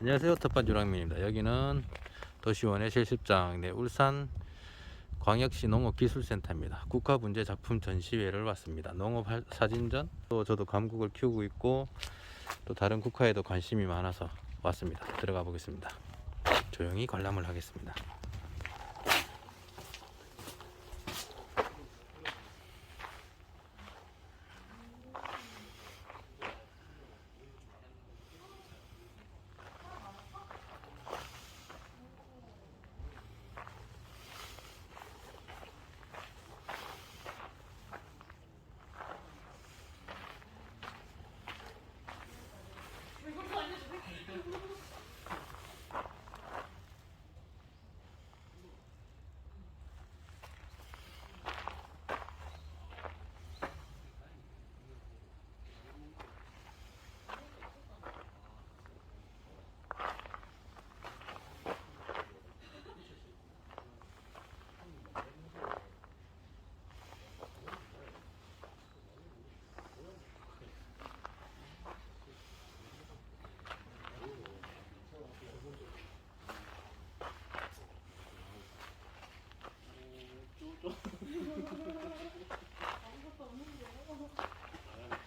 안녕하세요. 텃밭 유랑민입니다. 여기는 도시원의 실습장 내 울산 광역시 농업기술센터입니다. 국가분재 작품 전시회를 왔습니다. 농업 할- 사진전 또 저도 감국을 키우고 있고 또 다른 국화에도 관심이 많아서 왔습니다. 들어가 보겠습니다. 조용히 관람을 하겠습니다.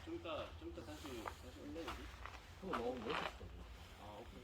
좀 이따 좀 이따 다시 다시 올려 여기. 그거 너무 멋있어. 아 오케이.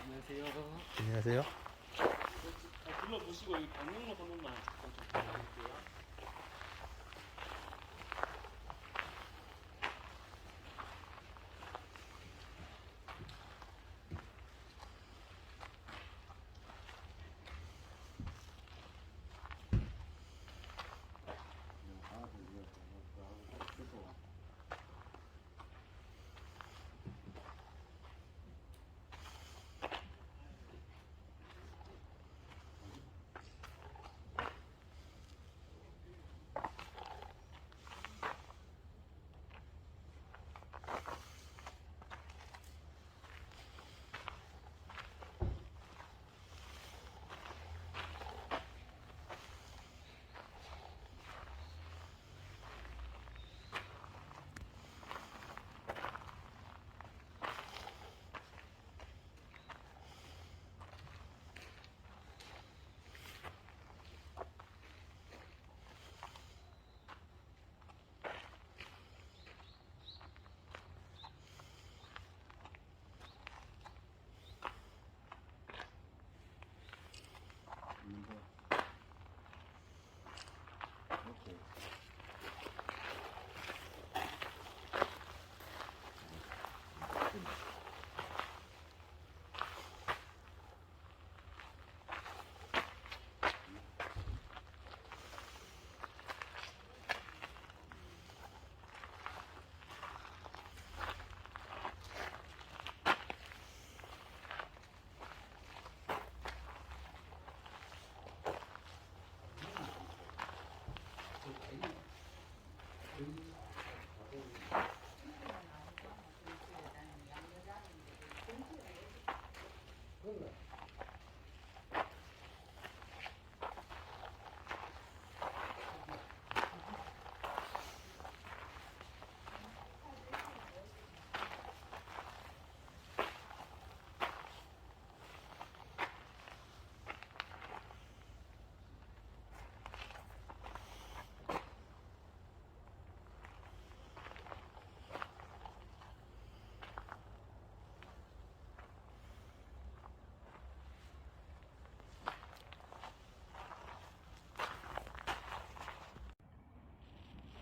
안녕하세요. 안녕하세요. 자, 둘러보시고 여기 방명록 한 번만 좀 부탁드릴게요.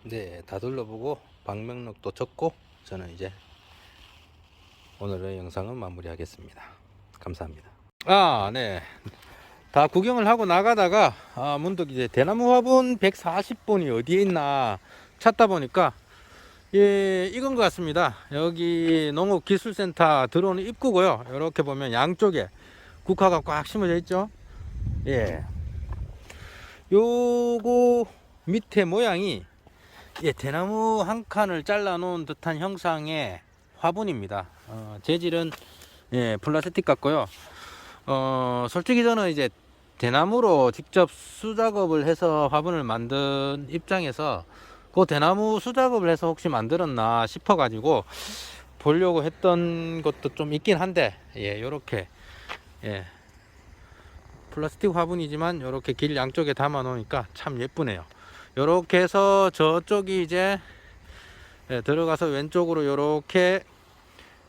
네, 다 둘러보고 방명록도 적고 저는 이제 오늘의 영상은 마무리하겠습니다. 감사합니다. 아, 네. 다 구경을 하고 나가다가 아, 문득 이제 대나무 화분 140본이 어디에 있나 찾다 보니까 예, 익은 것 같습니다. 여기 농업기술센터 들어오는 입구고요. 이렇게 보면 양쪽에 국화가 꽉 심어져 있죠. 예. 요거 밑에 모양이 예, 대나무 한 칸을 잘라 놓은 듯한 형상의 화분입니다. 어, 재질은 예, 플라스틱 같고요. 어, 솔직히 저는 이제 대나무로 직접 수작업을 해서 화분을 만든 입장에서 그 대나무 수작업을 해서 혹시 만들었나 싶어 가지고 보려고 했던 것도 좀 있긴 한데 예, 요렇게 예. 플라스틱 화분이지만 요렇게 길 양쪽에 담아 놓으니까 참 예쁘네요. 요렇게 해서 저쪽이 이제 예, 들어가서 왼쪽으로 요렇게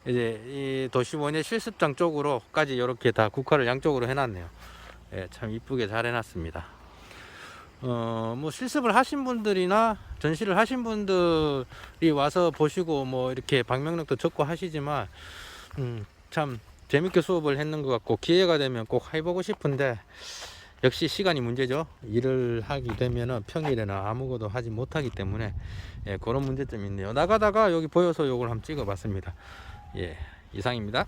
이제 이 도시원의 실습장 쪽으로까지 이렇게 다 국화를 양쪽으로 해놨네요. 예, 참 이쁘게 잘 해놨습니다. 어, 뭐 실습을 하신 분들이나 전시를 하신 분들이 와서 보시고 뭐 이렇게 방명록도 적고 하시지만 음, 참 재밌게 수업을 했는 것 같고 기회가 되면 꼭 해보고 싶은데 역시 시간이 문제죠. 일을 하게 되면은 평일에는 아무것도 하지 못하기 때문에 예, 그런 문제점이 있네요. 나가다가 여기 보여서 요걸 한번 찍어봤습니다. 예, 이상입니다.